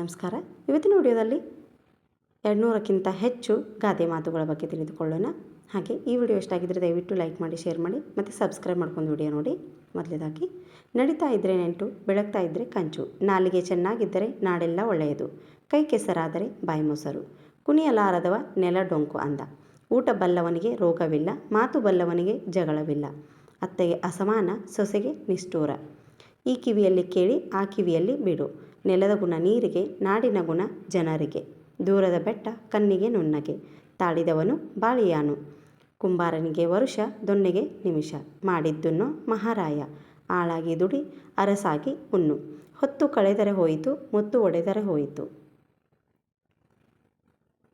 ನಮಸ್ಕಾರ. ಇವತ್ತಿನ ವಿಡಿಯೋದಲ್ಲಿ ಎರಡುನೂರಕ್ಕಿಂತ ಹೆಚ್ಚು ಗಾದೆ ಮಾತುಗಳ ಬಗ್ಗೆ ತಿಳಿದುಕೊಳ್ಳೋಣ. ಹಾಗೆ ಈ ವಿಡಿಯೋ ಇಷ್ಟ ಆಗಿದ್ದರೆ ದಯವಿಟ್ಟು ಲೈಕ್ ಮಾಡಿ, ಶೇರ್ ಮಾಡಿ ಮತ್ತು ಸಬ್ಸ್ಕ್ರೈಬ್ ಮಾಡ್ಕೊಂಡು ವಿಡಿಯೋ ನೋಡಿ. ಮೊದಲೇದಾಗಿ ನಡೀತಾ ಇದ್ದರೆ ನೆಂಟು, ಬೆಳಗ್ತಾ ಇದ್ದರೆ ಕಂಚು. ನಾಲಿಗೆ ಚೆನ್ನಾಗಿದ್ದರೆ ನಾಡೆಲ್ಲ ಒಳ್ಳೆಯದು. ಕೈ ಕೆಸರಾದರೆ ಬಾಯಿ ಮೊಸರು. ಕುಣಿಯಲಾರದವ ನೆಲ ಡೊಂಕು ಅಂದ. ಊಟ ಬಲ್ಲವನಿಗೆ ರೋಗವಿಲ್ಲ, ಮಾತು ಬಲ್ಲವನಿಗೆ ಜಗಳವಿಲ್ಲ. ಅತ್ತೆಗೆ ಅಸಮಾನ, ಸೊಸೆಗೆ ನಿಷ್ಠೂರ. ಈ ಕಿವಿಯಲ್ಲಿ ಕೇಳಿ, ಆ ಕಿವಿಯಲ್ಲಿ ಬಿಡು. ನೆಲದ ಗುಣ ನೀರಿಗೆ, ನಾಡಿನ ಗುಣ ಜನರಿಗೆ. ದೂರದ ಬೆಟ್ಟ ಕಣ್ಣಿಗೆ ನುಣ್ಣಗೆ. ತಾಳಿದವನು ಬಾಳಿಯಾನು. ಕುಂಬಾರನಿಗೆ ವರುಷ, ದೊಣ್ಣೆಗೆ ನಿಮಿಷ. ಮಾಡಿದ್ದುನ್ನು ಮಹಾರಾಯ. ಆಳಾಗಿ ದುಡಿ, ಅರಸಾಗಿ ಉಣ್ಣು. ಹೊತ್ತು ಕಳೆದರೆ ಹೋಯಿತು, ಮುತ್ತು ಒಡೆದರೆ ಹೋಯಿತು.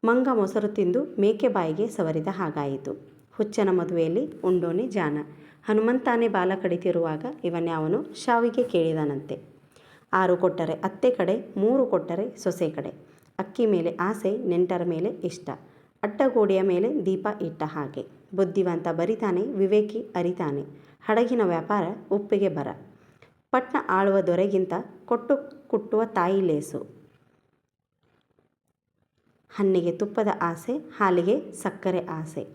ಮಂಗ ಮೊಸರು ತಿಂದು ಮೇಕೆ ಬಾಯಿಗೆ ಸವರಿದ ಹಾಗಾಯಿತು. ಹುಚ್ಚನ ಮದುವೆಯಲ್ಲಿ ಉಂಡೋನೆ ಜಾನ. ಹನುಮಂತಾನೆ ಬಾಲ ಕಡಿತಿರುವಾಗ ಇವನ್ಯಾವನು ಶಾವಿಗೆ ಕೇಳಿದನಂತೆ. ಆರು ಕೊಟ್ಟರೆ ಅತ್ತೆ ಕಡೆ, ಮೂರು ಕೊಟ್ಟರೆ ಸೊಸೆ ಕಡೆ. ಅಕ್ಕಿ ಮೇಲೆ ಆಸೆ, ನೆಂಟರ ಮೇಲೆ ಇಷ್ಟ. ಅಡ್ಡಗೋಡೆಯ ಮೇಲೆ ದೀಪ ಇಟ್ಟ ಹಾಗೆ. ಬುದ್ಧಿವಂತ ಬರಿತಾನೆ, ವಿವೇಕಿ ಅರಿತಾನೆ. ಹಡಗಿನ ವ್ಯಾಪಾರ ಉಪ್ಪಿಗೆ ಬರ. ಪಟ್ನ ಆಳುವ ದೊರೆಗಿಂತ ಕೊಟ್ಟು ಕುಟ್ಟುವ ತಾಯಿ ಲೇಸು. ಹಣ್ಣಿಗೆ ತುಪ್ಪದ ಆಸೆ, ಹಾಲಿಗೆ ಸಕ್ಕರೆ ಆಸೆ.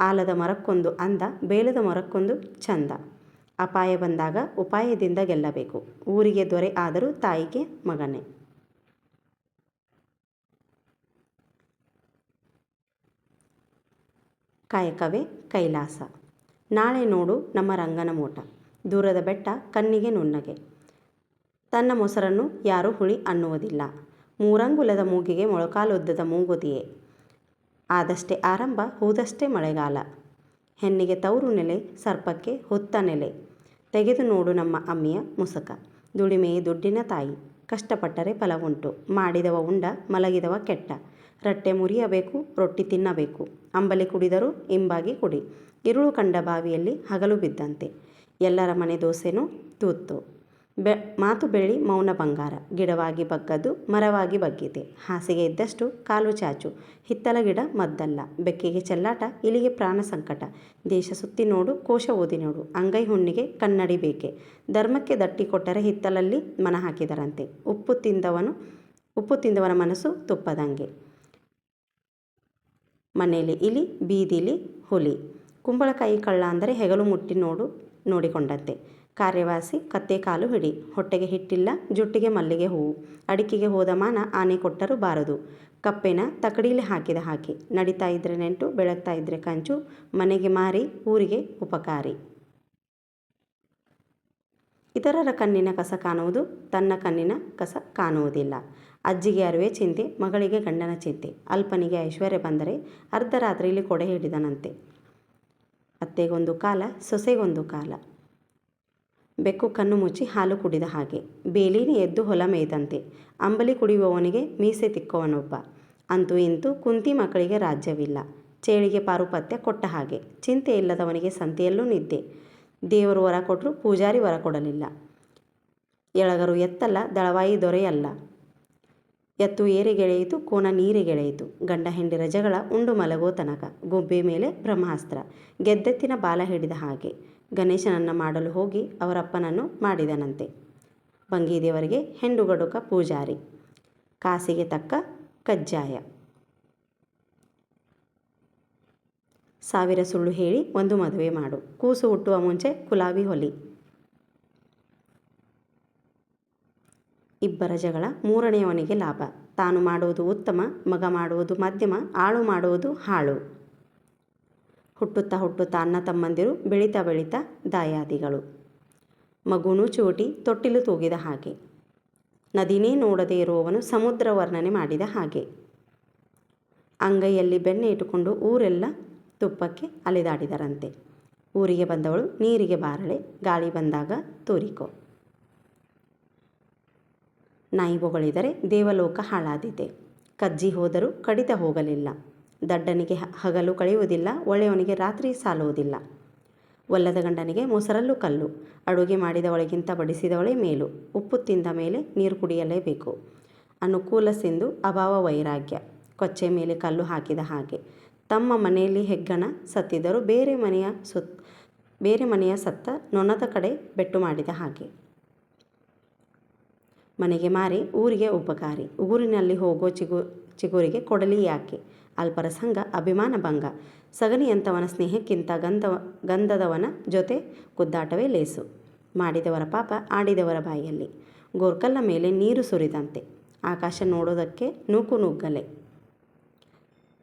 ಆಲದ ಮರಕ್ಕೊಂದು ಅಂದ, ಬೇಲದ ಮರಕ್ಕೊಂದು ಚಂದ. ಅಪಾಯ ಬಂದಾಗ ಉಪಾಯದಿಂದ ಗೆಲ್ಲಬೇಕು. ಊರಿಗೆ ದೊರೆ ಆದರೂ ತಾಯಿಗೆ ಮಗನೇ. ಕಾಯಕವೇ ಕೈಲಾಸ. ನಾಳೆ ನೋಡು ನಮ್ಮ ರಂಗನ ಮೋಟ. ದೂರದ ಬೆಟ್ಟ ಕಣ್ಣಿಗೆ ನುಣ್ಣಗೆ. ತನ್ನ ಮೊಸರನ್ನು ಯಾರೂ ಹುಳಿ ಅನ್ನುವುದಿಲ್ಲ. ಮೂರಂಗುಲದ ಮೂಗಿಗೆ ಮೊಳಕಾಲುದ್ದದ ಮೂಗುದಿಯೇ ಆದಷ್ಟೇ ಆರಂಭ, ಹೂದಷ್ಟೇ ಮಳೆಗಾಲ. ಹೆಣ್ಣಿಗೆ ತವರು ನೆಲೆ, ಸರ್ಪಕ್ಕೆ ಹೊತ್ತ ನೆಲೆ. ತೆಗೆದು ನೋಡು ನಮ್ಮ ಅಮ್ಮಿಯ ಮುಸಕ. ದುಡಿಮೆಯೇ ದುಡ್ಡಿನ ತಾಯಿ. ಕಷ್ಟಪಟ್ಟರೆ ಫಲವುಂಟು. ಮಾಡಿದವ ಉಂಡ, ಮಲಗಿದವ ಕೆಟ್ಟ. ರಟ್ಟೆ ಮುರಿಯಬೇಕು, ರೊಟ್ಟಿ ತಿನ್ನಬೇಕು. ಅಂಬಲಿ ಕುಡಿದರೂ ಇಂಬಾಗಿ ಕುಡಿ. ಇರುಳು ಕಂಡ ಬಾವಿಯಲ್ಲಿ ಹಗಲು ಬಿದ್ದಂತೆ. ಎಲ್ಲರ ಮನೆ ದೋಸೆನೂ ತೂತ್ತು. ಬೆ, ಮಾತು ಬೆಳ್ಳಿ ಮೌನ ಬಂಗಾರ, ಗಿಡವಾಗಿ ಬಗ್ಗದು ಮರವಾಗಿ ಬಗ್ಗಿದೆ ಹಾಸಿಗೆ ಇದ್ದಷ್ಟು ಕಾಲು ಚಾಚು, ಹಿತ್ತಲ ಗಿಡ ಮದ್ದಲ್ಲ, ಬೆಕ್ಕಿಗೆ ಚೆಲ್ಲಾಟ, ಇಲಿಗೆ ಪ್ರಾಣ ಸಂಕಟ. ದೇಶ ಸುತ್ತಿ ನೋಡು, ಕೋಶ ಓದಿ ನೋಡು, ಅಂಗೈ ಹುಣ್ಣಿಗೆ ಕನ್ನಡಿ ಬೇಕೆ. ಧರ್ಮಕ್ಕೆ ದಟ್ಟಿ ಕೊಟ್ಟರೆ ಹಿತ್ತಲಲ್ಲಿ ಮನ ಹಾಕಿದರಂತೆ. ಉಪ್ಪು ತಿಂದವನು, ಉಪ್ಪು ತಿಂದವನ ಮನಸ್ಸು ತುಪ್ಪದಂಗೆ. ಮನೆಯಲ್ಲಿ ಇಲಿ, ಬೀದಿಲಿ ಹುಲಿ. ಕುಂಬಳಕಾಯಿ ಕಳ್ಳ ಅಂದರೆ ಹೆಗಲು ಮುಟ್ಟಿ ನೋಡು, ನೋಡಿಕೊಂಡಂತೆ. ಕಾರ್ಯವಾಸಿ ಕತ್ತೆ ಕಾಲು ಹಿಡಿ. ಹೊಟ್ಟೆಗೆ ಹಿಟ್ಟಿಲ್ಲ, ಜುಟ್ಟಿಗೆ ಮಲ್ಲಿಗೆ ಹೂವು. ಅಡಿಕೆಗೆ ಹೋದ ಮಾನ ಆನೆ ಕೊಟ್ಟರೂ ಬಾರದು. ಕಪ್ಪೆನ ತಕಡಿಲಿ ಹಾಕಿದ ಹಾಕಿ. ನಡೀತಾ ಇದ್ರೆ ನೆಂಟು, ಬೆಳಗ್ತಾ ಇದ್ರೆ ಕಂಚು, ಮನೆಗೆ ಮಾರಿ, ಊರಿಗೆ ಉಪಕಾರಿ. ಇತರರ ಕಣ್ಣಿನ ಕಸ ಕಾಣುವುದು, ತನ್ನ ಕಣ್ಣಿನ ಕಸ ಕಾಣುವುದಿಲ್ಲ. ಅಜ್ಜಿಗೆ ಅರಿವೆ ಚಿಂತೆ, ಮಗಳಿಗೆ ಗಂಡನ ಚಿಂತೆ. ಅಲ್ಪನಿಗೆ ಐಶ್ವರ್ಯ ಬಂದರೆ ಅರ್ಧರಾತ್ರಿಯಲ್ಲಿ ಕೊಡೆ ಹಿಡಿದನಂತೆ ಅತ್ತೆಗೊಂದು ಕಾಲ, ಸೊಸೆಗೊಂದು ಕಾಲ. ಬೆಕ್ಕು ಕಣ್ಣು ಮುಚ್ಚಿ ಹಾಲು ಕುಡಿದ ಹಾಗೆ. ಬೇಲಿನಿ ಎದ್ದು ಹೊಲ ಮೇಯ್ದಂತೆ. ಅಂಬಲಿ ಕುಡಿಯುವವನಿಗೆ ಮೀಸೆ ತಿಕ್ಕುವನೊಬ್ಬ. ಅಂತೂ ಇಂತೂ ಕುಂತಿ ಮಕ್ಕಳಿಗೆ ರಾಜ್ಯವಿಲ್ಲ. ಚೇಳಿಗೆ ಪಾರುಪತ್ಯ ಕೊಟ್ಟ ಹಾಗೆ. ಚಿಂತೆ ಇಲ್ಲದವನಿಗೆ ಸಂತೆಯಲ್ಲೂ ನಿದ್ದೆ. ದೇವರು ವರ ಕೊಟ್ಟರು ಪೂಜಾರಿ ವರ ಕೊಡಲಿಲ್ಲ. ಎಳಗರು ಎತ್ತಲ್ಲ, ದಳವಾಯಿ ದೊರೆಯಲ್ಲ. ಎತ್ತು ಏರಿಗೆಳೆಯಿತು ಕೋನ ನೀರಿಗೆಳೆಯಿತು ಗಂಡ ಹೆಂಡಿ ರಜಗಳ ಉಂಡು ಮಲಗೋ ತನಕ. ಗುಬ್ಬೆ ಮೇಲೆ ಬ್ರಹ್ಮಾಸ್ತ್ರ. ಗೆದ್ದೆತ್ತಿನ ಬಾಲ ಹಿಡಿದ ಹಾಗೆ. ಗಣೇಶನನ್ನು ಮಾಡಲು ಹೋಗಿ ಅವರಪ್ಪನನ್ನು ಮಾಡಿದನಂತೆ. ಬಂಗೀದೇವರಿಗೆ ಹೆಂಡುಗಡುಕ ಪೂಜಾರಿ, ಕಾಸಿಗೆ ತಕ್ಕ ಕಜ್ಜಾಯ. ಸಾವಿರ ಸುಳ್ಳು ಹೇಳಿ ಒಂದು ಮದುವೆ ಮಾಡು, ಕೂಸು ಹುಟ್ಟುವ ಮುಂಚೆ ಕುಲಾವಿ ಹೊಲಿ. ಇಬ್ಬರ ಜಗಳ ಮೂರನೆಯವನಿಗೆ ಲಾಭ, ತಾನು ಮಾಡುವುದು ಉತ್ತಮ, ಮಗ ಮಾಡುವುದು ಮಧ್ಯಮ, ಆಳು ಮಾಡುವುದು ಹಾಳು. ಹುಟ್ಟುತ್ತಾ ಹುಟ್ಟುತ್ತಾ ಅಣ್ಣ ತಮ್ಮಂದಿರು ಬೆಳೀತಾ ಬೆಳೀತಾ ದಾಯಾದಿಗಳು. ಮಗುನೂ ಚೋಟಿ ತೊಟ್ಟಿಲು ತೂಗಿದ ಹಾಗೆ. ನದಿನೇ ನೋಡದೇ ಇರುವವನು ಸಮುದ್ರ ವರ್ಣನೆ ಮಾಡಿದ ಹಾಗೆ. ಅಂಗೈಯಲ್ಲಿ ಬೆಣ್ಣೆ ಇಟ್ಟುಕೊಂಡು ಊರೆಲ್ಲ ತುಪ್ಪಕ್ಕೆ ಅಲೆದಾಡಿದರಂತೆ. ಊರಿಗೆ ಬಂದವಳು ನೀರಿಗೆ ಬಾರಳೆ, ಗಾಳಿ ಬಂದಾಗ ತೂರಿಕೋ. ನಾಯಿ ಬೊಗಳಿದರೆ ದೇವಲೋಕ ಹಾಳಾದಿದೆ. ಕಜ್ಜಿ ಹೋದರೂ ಕಡಿತ ಹೋಗಲಿಲ್ಲ. ದಡ್ಡನಿಗೆ ಹಗಲು ಕಳೆಯುವುದಿಲ್ಲ, ಒಳ್ಳೆಯವನಿಗೆ ರಾತ್ರಿ ಸಾಲುವುದಿಲ್ಲ. ಒಲ್ಲದ ಗಂಡನಿಗೆ ಮೊಸರಲ್ಲೂ ಕಲ್ಲು, ಅಡುಗೆ ಮಾಡಿದವಳಿಗಿಂತ ಬಡಿಸಿದವಳೇ ಮೇಲು, ಉಪ್ಪು ತಿಂದ ಮೇಲೆ ನೀರು ಕುಡಿಯಲೇಬೇಕು. ಅನುಕೂಲ ಸಿಂಧು, ಅಭಾವ ವೈರಾಗ್ಯ, ಕೊಚ್ಚೆ ಮೇಲೆ ಕಲ್ಲು ಹಾಕಿದ ಹಾಗೆ. ತಮ್ಮ ಮನೆಯಲ್ಲಿ ಹೆಗ್ಗಣ ಸತ್ತಿದ್ದರೂ ಬೇರೆ ಮನೆಯ ಸುತ್, ಬೇರೆ ಮನೆಯ ಸತ್ತ ನೊಣದ ಕಡೆ ಬೆಟ್ಟು ಮಾಡಿದ ಹಾಗೆ. ಮನೆಗೆ ಮಾರಿ, ಊರಿಗೆ ಉಪಕಾರಿ. ಊರಿನಲ್ಲಿ ಹೋಗೋ ಚಿಗು, ಚಿಗುರಿಗೆ ಕೊಡಲಿ ಯಾಕೆ? ಅಲ್ಪರ ಸಂಘ, ಅಭಿಮಾನ ಭಂಗ. ಸಗಣಿಯಂಥವನ ಸ್ನೇಹಕ್ಕಿಂತ ಗಂಧ ಗಂಧದವನ ಜೊತೆ ಗುದ್ದಾಟವೇ ಲೇಸು. ಮಾಡಿದವರ ಪಾಪ ಆಡಿದವರ ಬಾಯಿಯಲ್ಲಿ ಗೋರ್ಕಲ್ಲ ಮೇಲೆ ನೀರು ಸುರಿದಂತೆ. ಆಕಾಶ ನೋಡೋದಕ್ಕೆ ನೂಕು ನುಗ್ಗಲೆ.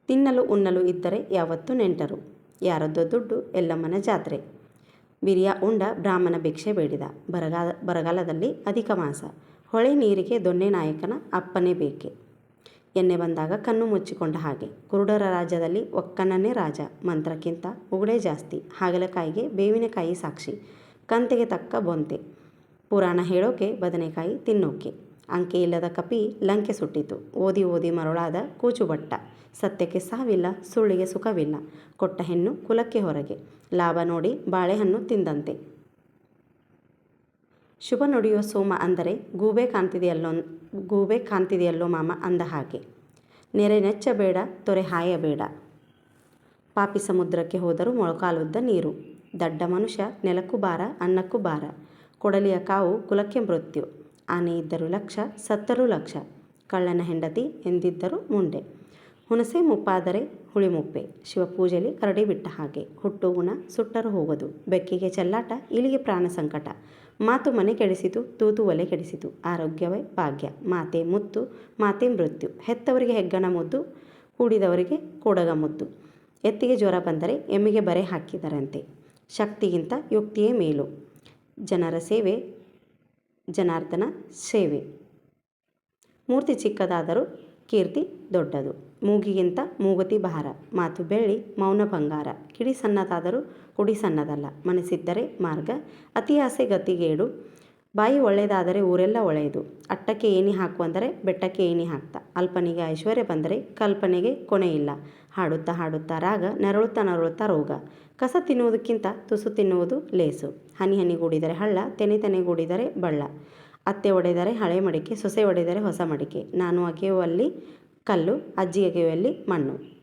ತಿನ್ನಲು ಉಣ್ಣಲು ಇದ್ದರೆ ಯಾವತ್ತೂ ನೆಂಟರು. ಯಾರದ್ದೋ ದುಡ್ಡು, ಎಲ್ಲಮ್ಮನ ಜಾತ್ರೆ. ಬಿರಿಯ ಉಂಡ ಬ್ರಾಹ್ಮಣ ಭಿಕ್ಷೆ ಬೇಡಿದ. ಬರಗಾಲ, ಬರಗಾಲದಲ್ಲಿ ಅಧಿಕ ಮಾಸ. ಹೊಳೆ ನೀರಿಗೆ ದೊಣ್ಣೆ ನಾಯಕನ ಅಪ್ಪನೇ ಬೇಕೆ. ಎನ್ನೆ ಬಂದಾಗ ಕಣ್ಣು ಮುಚ್ಚಿಕೊಂಡ ಹಾಗೆ. ಕುರುಡರ ರಾಜ್ಯದಲ್ಲಿ ಒಕ್ಕಣ್ಣನೇ ರಾಜ. ಮಂತ್ರಕ್ಕಿಂತ ಉಗುಳೇ ಜಾಸ್ತಿ. ಹಾಗಲಕಾಯಿಗೆ ಬೇವಿನಕಾಯಿ ಸಾಕ್ಷಿ. ಕಂತೆಗೆ ತಕ್ಕ ಬೊಂತೆ. ಪುರಾಣ ಹೇಳೋಕೆ ಬದನೆಕಾಯಿ ತಿನ್ನೋಕೆ. ಅಂಕೆ ಇಲ್ಲದ ಕಪಿ ಲಂಕೆ ಸುಟ್ಟಿತು. ಓದಿ ಓದಿ ಮರುಳಾದ ಕೂಚುಬಟ್ಟ. ಸತ್ಯಕ್ಕೆ ಸಾವಿಲ್ಲ, ಸುಳ್ಳಿಗೆ ಸುಖವಿಲ್ಲ. ಕೊಟ್ಟ ಹೆಣ್ಣು ಕುಲಕ್ಕೆ ಹೊರಗೆ. ಲಾಭ ನೋಡಿ ಬಾಳೆಹಣ್ಣು ತಿಂದಂತೆ. ಶುಭ ನುಡಿಯುವ ಸೋಮ ಅಂದರೆ ಗೂಬೆ ಕಾಣ್ತಿದೆಯಲ್ಲೋ ಗೂಬೆ ಕಾಣ್ತಿದೆಯಲ್ಲೋ ಮಾಮ ಅಂದ ಹಾಗೆ. ನೆರೆ ನೆಚ್ಚಬೇಡ, ತೊರೆ ಹಾಯಬೇಡ. ಪಾಪಿ ಸಮುದ್ರಕ್ಕೆ ಹೋದರೂ ಮೊಳಕಾಲುದ್ದ ನೀರು. ದಡ್ಡ ಮನುಷ್ಯ ನೆಲಕ್ಕೂ ಬಾರ ಅನ್ನಕ್ಕೂ ಬಾರ ಕೊಡಲಿಯ ಕಾವು ಕುಲಕ್ಕೆ ಮೃತ್ಯು. ಆನೆ ಇದ್ದರು ಲಕ್ಷ, ಸತ್ತರೂ ಲಕ್ಷ. ಕಳ್ಳನ ಹೆಂಡತಿ ಎಂದಿದ್ದರು ಮುಂಡೆ. ಹುಣಸೆ ಮುಪ್ಪಾದರೆ ಹುಳಿ ಮುಪ್ಪೆ. ಶಿವಪೂಜೆಯಲ್ಲಿ ಕರಡಿ ಬಿಟ್ಟ ಹಾಗೆ. ಹುಟ್ಟು ಗುಣ ಸುಟ್ಟರು ಹೋಗೋದು. ಬೆಕ್ಕಿಗೆ ಚೆಲ್ಲಾಟ, ಇಲಿಗೆ ಪ್ರಾಣ ಸಂಕಟ. ಮಾತು ಮನೆ ಕೆಡಿಸಿತು, ತೂತು ಒಲೆ ಕೆಡಿಸಿತು. ಆರೋಗ್ಯವೇ ಭಾಗ್ಯ. ಮಾತೆ ಮುತ್ತು, ಮಾತೆ ಮೃತ್ಯು. ಹೆತ್ತವರಿಗೆ ಹೆಗ್ಗಣ ಮುದ್ದು, ಕೂಡಿದವರಿಗೆ ಕೂಡಗ ಮುದ್ದು. ಎತ್ತಿಗೆ ಜ್ವರ ಬಂದರೆ ಎಮ್ಮಿಗೆ ಬರೆ ಹಾಕಿದರಂತೆ. ಶಕ್ತಿಗಿಂತ ಯುಕ್ತಿಯೇ ಮೇಲು. ಜನರ ಸೇವೆ, ಜನಾರ್ದನ ಸೇವೆ. ಮೂರ್ತಿ ಚಿಕ್ಕದಾದರೂ ಕೀರ್ತಿ ದೊಡ್ಡದು. ಮೂಗಿಗಿಂತ ಮೂಗತಿ ಭಾರ. ಮಾತು ಬೆಳ್ಳಿ ಮೌನ ಬಂಗಾರ. ಕಿಡಿ ಸಣ್ಣದಾದರೂ ಕುಡಿ ಸಣ್ಣದಲ್ಲ. ಮನಸ್ಸಿದ್ದರೆ ಮಾರ್ಗ. ಅತಿ ಆಸೆ ಗತಿಗೇಡು. ಬಾಯಿ ಒಳ್ಳೆಯದಾದರೆ ಊರೆಲ್ಲ ಒಳ್ಳೆಯದು. ಅಟ್ಟಕ್ಕೆ ಏಣಿ ಹಾಕು ಅಂದರೆ ಬೆಟ್ಟಕ್ಕೆ ಏಣಿ ಹಾಕ್ತಾ. ಅಲ್ಪನಿಗೆ ಐಶ್ವರ್ಯ ಬಂದರೆ ಕಲ್ಪನೆಗೆ ಕೊನೆಯಿಲ್ಲ ಹಾಡುತ್ತಾ ಹಾಡುತ್ತಾ ರಾಗ, ನರಳುತ್ತಾ ನರಳುತ್ತಾ ರೋಗ. ಕಸ ತಿನ್ನುವುದಕ್ಕಿಂತ ತುಸು ತಿನ್ನುವುದು ಲೇಸು. ಹನಿ ಹನಿಗೂಡಿದರೆ ಹಳ್ಳ, ತೆನೆ ತೆನೆಗೂಡಿದರೆ ಬಳ್ಳ. ಅತ್ತೆ ಒಡೆದರೆ ಹಳೆ ಮಡಿಕೆ, ಸೊಸೆ ಒಡೆದರೆ ಹೊಸ ಮಡಿಕೆ. ನಾನು ಅಗೆಯುವಲ್ಲಿ ಕಲ್ಲು, ಅಜ್ಜಿ ಅಗೆಯುವಲ್ಲಿ ಮಣ್ಣು.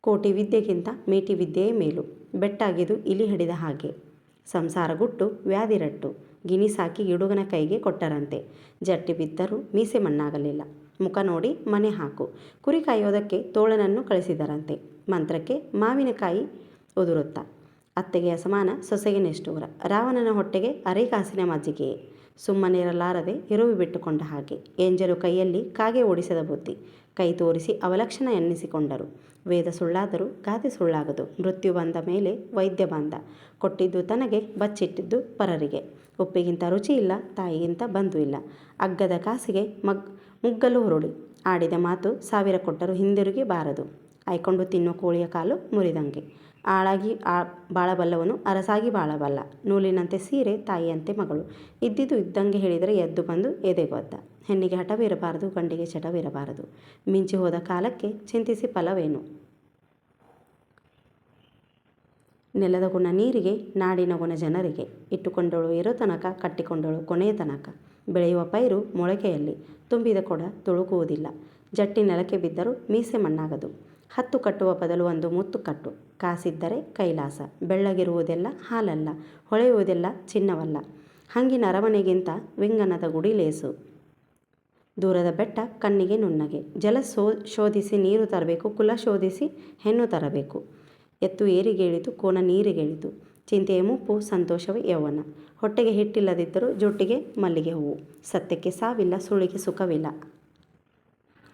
ಕೋಟಿ ವಿದ್ಯೆಗಿಂತ ಮೇಟಿ ವಿದ್ಯೆಯೇ ಮೇಲು. ಬೆಟ್ಟಾಗಿದು ಇಲಿ ಹಿಡಿದ ಹಾಗೆ. ಸಂಸಾರ ಗುಟ್ಟು ವ್ಯಾಧಿರಟ್ಟು ಗಿನಿ ಸಾಕಿ ಗಿಡುಗನ ಕೈಗೆ ಕೊಟ್ಟರಂತೆ. ಜಟ್ಟಿ ಬಿದ್ದರೂ ಮೀಸೆ ಮಣ್ಣಾಗಲಿಲ್ಲ. ಮುಖ ನೋಡಿ ಮನೆ ಹಾಕು. ಕುರಿ ಕಾಯೋದಕ್ಕೆ ತೋಳನನ್ನು ಕಳಿಸಿದರಂತೆ. ಮಂತ್ರಕ್ಕೆ ಮಾವಿನಕಾಯಿ ಉದುರುತ್ತಾ. ಅತ್ತೆಗೆ ಅಸಮಾನ ಸೊಸೆಗೆ ನಿಷ್ಠೂರ ರಾವಣನ ಹೊಟ್ಟೆಗೆ ಅರೆಕಾಸಿನ ಮಜ್ಜಿಗೆಯೇ. ಸುಮ್ಮನಿರಲಾರದೆ ಇರುವಿ ಬಿಟ್ಟುಕೊಂಡ ಹಾಗೆ. ಏಂಜರು ಕೈಯಲ್ಲಿ ಕಾಗೆ ಓಡಿಸದ ಬುದ್ಧಿ. ಕೈ ತೋರಿಸಿ ಅವಲಕ್ಷಣ ಎನ್ನಿಸಿಕೊಂಡರು. ವೇದ ಸುಳ್ಳಾದರೂ ಗಾದೆ ಸುಳ್ಳಾಗದು. ಮೃತ್ಯು ಬಂದ ಮೇಲೆ ವೈದ್ಯ ಬಂದ. ಕೊಟ್ಟಿದ್ದು ತನಗೆ ಬಚ್ಚಿಟ್ಟಿದ್ದು ಪರರಿಗೆ. ಉಪ್ಪಿಗಿಂತ ರುಚಿ ಇಲ್ಲ, ತಾಯಿಗಿಂತ ಬಂಧು ಇಲ್ಲ. ಅಗ್ಗದ ಕಾಸಿಗೆ ಮಗ್, ಮುಗ್ಗಲು ಹುರುಳಿ. ಆಡಿದ ಮಾತು ಸಾವಿರ ಕೊಟ್ಟರು ಹಿಂದಿರುಗಿ ಬಾರದು. ಆಯ್ಕೊಂಡು ತಿನ್ನೋ ಕೋಳಿಯ ಕಾಲು ಮುರಿದಂಗೆ. ಆಳಾಗಿ ಆ ಬಾಳಬಲ್ಲವನು ಅರಸಾಗಿ ಬಾಳಬಲ್ಲ. ನೂಲಿನಂತೆ ಸೀರೆ, ತಾಯಿಯಂತೆ ಮಗಳು. ಇದ್ದಿದ್ದು ಇದ್ದಂಗೆ ಹೇಳಿದರೆ ಎದ್ದು ಬಂದು ಎದೆಗೊದ್ದ. ಹೆಣ್ಣಿಗೆ ಹಠವಿರಬಾರದು, ಗಂಡಿಗೆ ಚಟವಿರಬಾರದು. ಮಿಂಚಿ ಹೋದ ಕಾಲಕ್ಕೆ ಚಿಂತಿಸಿ ಫಲವೇನು? ನೆಲದ ಗುಣ ನೀರಿಗೆ, ನಾಡಿನ ಗುಣ ಜನರಿಗೆ. ಇಟ್ಟುಕೊಂಡಳು ಇರೋ ತನಕ ಕಟ್ಟಿಕೊಂಡಳು ಕೊನೆಯ ತನಕ. ಬೆಳೆಯುವ ಪೈರು ಮೊಳಕೆಯಲ್ಲಿ. ತುಂಬಿದ ಕೊಡ ತುಳುಕುವುದಿಲ್ಲ. ಜಟ್ಟಿ ನೆಲಕ್ಕೆ ಬಿದ್ದರೂ ಮೀಸೆ ಮಣ್ಣಾಗದು. ಹತ್ತು ಕಟ್ಟುವ ಬದಲು ಒಂದು ಮುತ್ತು ಕಟ್ಟು. ಕಾಸಿದ್ದರೆ ಕೈಲಾಸ. ಬೆಳ್ಳಗಿರುವುದೆಲ್ಲ ಹಾಲಲ್ಲ. ಹೊಳೆಯುವುದೆಲ್ಲ ಚಿನ್ನವಲ್ಲ. ಹಂಗಿನ ಅರಮನೆಗಿಂತ ವಿಂಗನದ ಗುಡಿ ಲೇಸು. ದೂರದ ಬೆಟ್ಟ ಕಣ್ಣಿಗೆ ನುಣ್ಣಗೆ. ಜಲ ಸೋ, ಶೋಧಿಸಿ ನೀರು ತರಬೇಕು. ಕುಲ ಶೋಧಿಸಿ ಹೆಣ್ಣು ತರಬೇಕು. ಎತ್ತು ಏರಿಗೇಳಿತು, ಕೋನ ನೀರಿಗೇಳಿತು. ಚಿಂತೆಯ ಮುಪ್ಪು ಸಂತೋಷವೇ ಯೌವನ. ಹೊಟ್ಟೆಗೆ ಹಿಟ್ಟಿಲ್ಲದಿದ್ದರೂ ಜೊಟ್ಟಿಗೆ ಮಲ್ಲಿಗೆ ಹೂವು. ಸತ್ಯಕ್ಕೆ ಸಾವಿಲ್ಲ, ಸುಳಿಗೆ ಸುಖವಿಲ್ಲ.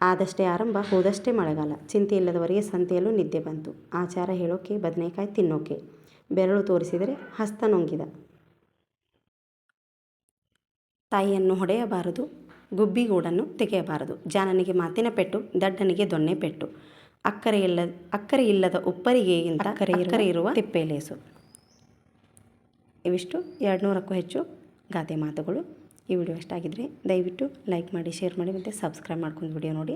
ಆದಷ್ಟೇ ಆರಂಭ ಹೋದಷ್ಟೇ ಮಳೆಗಾಲ. ಚಿಂತೆ ಇಲ್ಲದವರಿಗೆ ಸಂತೆಯಲ್ಲೂ ನಿದ್ದೆ ಬಂತು. ಆಚಾರ ಹೇಳೋಕೆ ಬದನೆಕಾಯಿ ತಿನ್ನೋಕೆ. ಬೆರಳು ತೋರಿಸಿದರೆ ಹಸ್ತ ನುಂಗಿದ. ತಾಯಿಯನ್ನು ಹೊಡೆಯಬಾರದು ಗುಬ್ಬಿಗೂಡನ್ನು ತೆಗೆಯಬಾರದು. ಜಾನನಿಗೆ ಮಾತಿನ ಪೆಟ್ಟು ದಡ್ಡನಿಗೆ ದೊಣ್ಣೆ ಪೆಟ್ಟು. ಅಕ್ಕರೆ ಇಲ್ಲ ಅಕ್ಕರೆ ಇಲ್ಲದ ಉಪ್ಪರಿಗೆಗಿಂತ ಅಕ್ಕರೆ ಇರುವ ತಿಪ್ಪೆಲೇಸು ಇವಿಷ್ಟು. ಎರಡು ನೂರಕ್ಕೂ ಹೆಚ್ಚು ಗಾದೆ ಮಾತುಗಳು. ಈ ವಿಡಿಯೋ ಇಷ್ಟ ಆಗಿದ್ದರೆ ದಯವಿಟ್ಟು ಲೈಕ್ ಮಾಡಿ, ಶೇರ್ ಮಾಡಿ ಮತ್ತು ಸಬ್ಸ್ಕ್ರೈಬ್ ಮಾಡ್ಕೊಂಡು ವಿಡಿಯೋ ನೋಡಿ.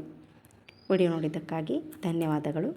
ವಿಡಿಯೋ ನೋಡಿದ್ದಕ್ಕಾಗಿ ಧನ್ಯವಾದಗಳು.